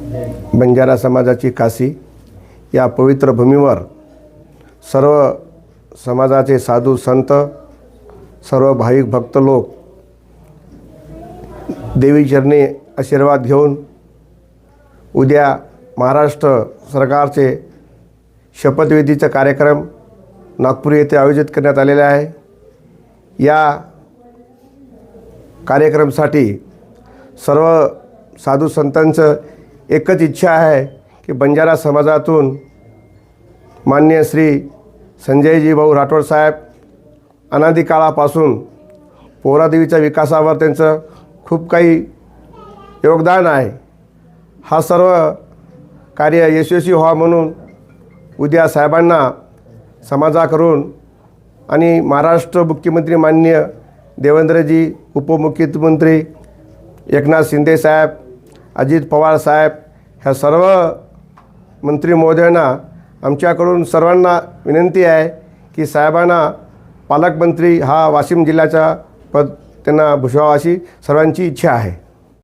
बंजारा समाजाची काशी या पवित्र भूमीवर सर्व समाजाचे साधू संत सर्व भाविक भक्त लोक देवीचरणी आशीर्वाद घेऊन उद्या महाराष्ट्र सरकारचे शपथविधीचा कार्यक्रम नागपूर येथे आयोजित करण्यात आलेला आहे. या कार्यक्रमासाठी सर्व साधू संतांचं एकच इच्छा आहे की बंजारा समाजातून मान्य श्री संजयजी भाऊ राठोड साहेब अनादी काळापासून पोहरादेवीच्या विकासावर त्यांचं खूप काही योगदान आहे. हा सर्व कार्य यशस्वी व्हावं म्हणून उद्या साहेबांना समाजाकडून आणि महाराष्ट्र मुख्यमंत्री माननीय देवेंद्रजी उपमुख्यमंत्री एकनाथ शिंदे साहेब अजित पवार साहेब ह्या सर्व मंत्री महोदयांना आमच्याकडून सर्वांना विनंती आहे की साहेबांना पालकमंत्री हा वाशिम जिल्ह्याचा पद त्यांना भुषवा अशी सर्वांची इच्छा आहे.